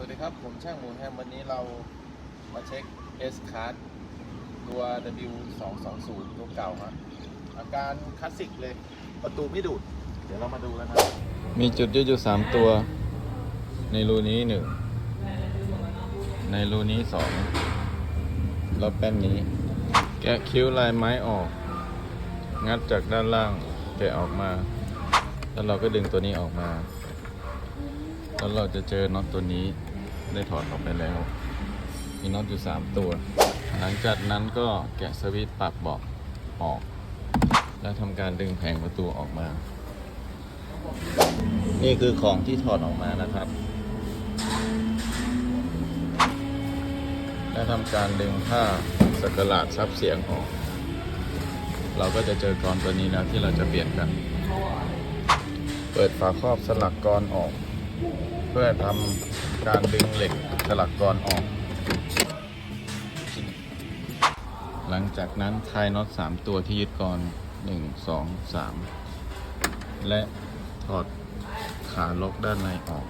สวัสดีครับ ผมช่างหมูแฮมวันนี้เรามาเช็ค S card ตัว W 2 2 0 ตัวเก่าฮะอาการคลาสสิกเลย ประตูไม่ดูด เดี๋ยวเรามาดูกันครับ มีจุดยืดอยู่สามตัว ในรูนี้หนึ่ง ในรูนี้สองแล้วแป้นนี้ แกะคิ้วลายไม้ออก งัดจากด้านล่าง แกะออกมา แล้วเราก็ดึงตัวนี้ออกมา แล้วเราจะเจอน็อตตัวนี้ได้ถอดออกไปแล้ว มีน็อตอยู่สามตัว หลังจากนั้นก็แกะสวิตช์ปรับเบาะออก แล้วทำการดึงแผงประตูออกมา นี่คือของที่ถอดออกมานะครับ และทำการดึงผ้าสกหลาดซับเสียงออก เราก็จะเจอกรอนตัวนี้แล้วที่เราจะเปลี่ยนกัน เปิดฝาครอบสลักกรอนออก เพื่อทำการดึงเหล็กสลักกรออก หลังจากนั้นคลายน็อต3ตัวที่ยึดกรอน1 2 3และถอดขาล็อกด้านในออก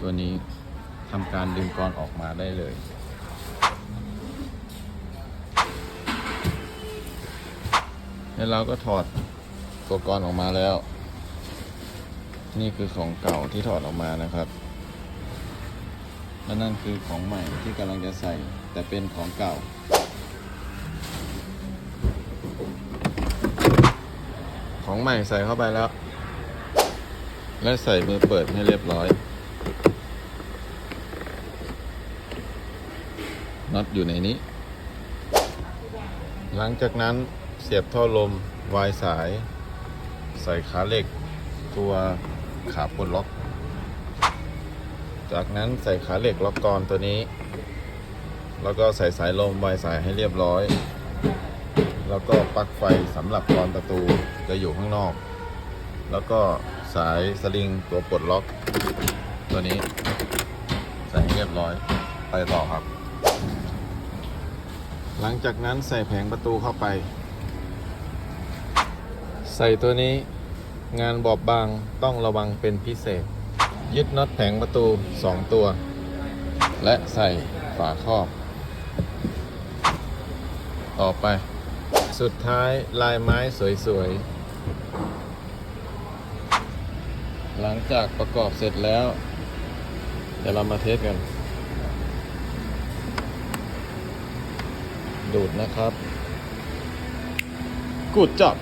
ตัวนี้ทำการดึงกรออกมาได้เลยแล้วเราก็ถอดตัวกรออกมาแล้ว นี่คือของเก่าที่ถอดออกมานะครับ และนั่นคือของใหม่ที่กำลังจะใส่ แต่เป็นของเก่า ของใหม่ใส่เข้าไปแล้ว และใส่มือเปิดให้เรียบร้อยน็อตอยู่ในนี้ หลังจากนั้นเสียบท่อลมวายสาย ใส่ขาเหล็กตัว ขาปลดล็อก จากนั้นใส่ขาเหล็กล็อกกรอนตัวนี้ แล้วก็ใส่สายลมวายสายให้เรียบร้อย แล้วก็ปลั๊กไฟสำหรับกรอนประตูจะอยู่ข้างนอก แล้วก็สายสลิงตัวปลดล็อก ตัวนี้ ใส่ให้เรียบร้อยไปต่อครับ หลังจากนั้นใส่แผงประตูเข้าไป ใส่ตัวนี้ งานบอบบางต้องระวังเป็นพิเศษ ยึดน็อตแผงประตู 2 ตัว และใส่ฝาครอบ ต่อไป สุดท้ายลายไม้สวยๆ หลังจากประกอบเสร็จแล้ว เดี๋ยวเรามาเทสกัน ดูดนะครับ กูดจับ